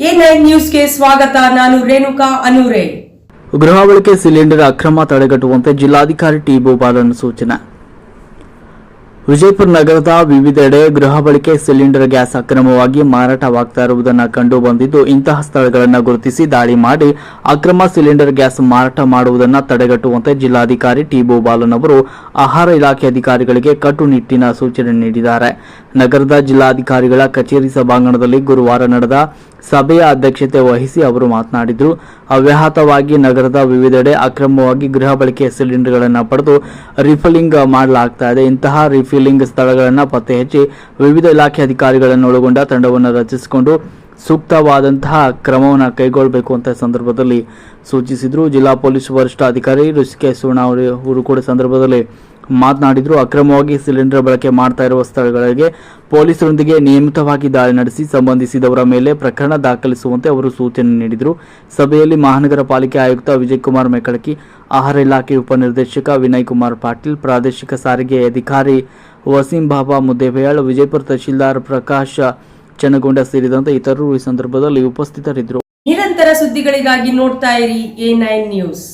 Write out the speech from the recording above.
ನ್ಯೂಸ್ಗೆ ಸ್ವಾಗತ, ನಾನು ರೇಣುಕಾ ಗೃಹ ಬಳಕೆ ಸಿಲಿಂಡರ್ ಅಕ್ರಮ ತಡೆಗಟ್ಟುವಂತೆ ಜಿಲ್ಲಾಧಿಕಾರಿ ಟಿ ಗೋಪಾಲನ್ ಸೂಚನೆ. ವಿಜಯಪುರ ನಗರದ ವಿವಿಧೆಡೆ ಗೃಹ ಬಳಕೆ ಸಿಲಿಂಡರ್ ಗ್ಯಾಸ್ ಅಕ್ರಮವಾಗಿ ಮಾರಾಟವಾಗ್ತಾ ಇರುವುದನ್ನು ಕಂಡು ಬಂದಿದ್ದು, ಇಂತಹ ಸ್ಥಳಗಳನ್ನು ಗುರುತಿಸಿ ದಾಳಿ ಮಾಡಿ ಅಕ್ರಮ ಸಿಲಿಂಡರ್ ಗ್ಯಾಸ್ ಮಾರಾಟ ಮಾಡುವುದನ್ನು ತಡೆಗಟ್ಟುವಂತೆ ಜಿಲ್ಲಾಧಿಕಾರಿ ಟಿ ಬೋಬಾಲನ್ ಅವರು ಆಹಾರ ಇಲಾಖೆ ಅಧಿಕಾರಿಗಳಿಗೆ ಕಟ್ಟುನಿಟ್ಟಿನ ಸೂಚನೆ ನೀಡಿದ್ದಾರೆ. ನಗರದ ಜಿಲ್ಲಾಧಿಕಾರಿಗಳ ಕಚೇರಿ ಸಭಾಂಗಣದಲ್ಲಿ ಗುರುವಾರ ನಡೆದ ಸಭೆಯ ಅಧ್ಯಕ್ಷತೆ ವಹಿಸಿ ಅವರು ಮಾತನಾಡಿದರು. ಅವ್ಯಾಹತವಾಗಿ ನಗರದ ವಿವಿಧೆಡೆ ಅಕ್ರಮವಾಗಿ ಗೃಹ ಬಳಕೆಯ ಸಿಲಿಂಡರ್ಗಳನ್ನು ಪಡೆದು ರಿಫಿಲಿಂಗ್ ಮಾಡಲಾಗ್ತಾ ಇದೆ. ಇಂತಹ ರಿಫಿಲಿಂಗ್ ಸ್ಥಳಗಳನ್ನು ಪತ್ತೆ ಹಚ್ಚಿ ವಿವಿಧ ಇಲಾಖೆ ಅಧಿಕಾರಿಗಳನ್ನು ಒಳಗೊಂಡ ತಂಡವನ್ನು ರಚಿಸಿಕೊಂಡು ಸೂಕ್ತವಾದಂತಹ ಕ್ರಮವನ್ನು ಕೈಗೊಳ್ಳಬೇಕು ಅಂತ ಸಂದರ್ಭದಲ್ಲಿ ಸೂಚಿಸಿದರು. ಜಿಲ್ಲಾ ಪೊಲೀಸ್ ವರಿಷ್ಠಾಧಿಕಾರಿ ಋಷಿಕೇಶ್ ಸುವರ್ಣ ಅವರು ಕೂಡ ಸಂದರ್ಭದಲ್ಲಿ ಮಾತನಾಡಿದ್ರು. ಅಕ್ರಮವಾಗಿ ಸಿಲಿಂಡರ್ ಬಳಕೆ ಮಾಡ್ತಾ ಇರುವ ಸ್ಥಳಗಳಿಗೆ ಪೊಲೀಸರೊಂದಿಗೆ ನಿಯಮಿತವಾಗಿ ದಾಳಿ ನಡೆಸಿ ಸಂಬಂಧಿಸಿದವರ ಮೇಲೆ ಪ್ರಕರಣ ದಾಖಲಿಸುವಂತೆ ಅವರು ಸೂಚನೆ ನೀಡಿದರು. ಸಭೆಯಲ್ಲಿ ಮಹಾನಗರ ಪಾಲಿಕೆ ಆಯುಕ್ತ ವಿಜಯ್ ಕುಮಾರ್ ಮೆಕಳಕಿ ಆಹಾರ ಇಲಾಖೆ ಉಪನಿರ್ದೇಶಕ ವಿನಯ್ ಕುಮಾರ್ ಪಾಟೀಲ್, ಪ್ರಾದೇಶಿಕ ಸಾರಿಗೆ ಅಧಿಕಾರಿ ವಸೀಂ ಬಾಬಾ ಮುದ್ದೇಬೇಯಾಳ್, ವಿಜಯಪುರ ತಹಶೀಲ್ದಾರ್ ಪ್ರಕಾಶ್ ಚನ್ನಗೊಂಡ ಸೇರಿದಂತೆ ಇತರರು ಈ ಸಂದರ್ಭದಲ್ಲಿ ಉಪಸ್ಥಿತರಿದ್ದರು. ನಿರಂತರ ಸುದ್ದಿಗಳಿಗಾಗಿ ನೋಡ್ತಾ ಇರಿ ಎ ನೈನ್ ನ್ಯೂಸ್.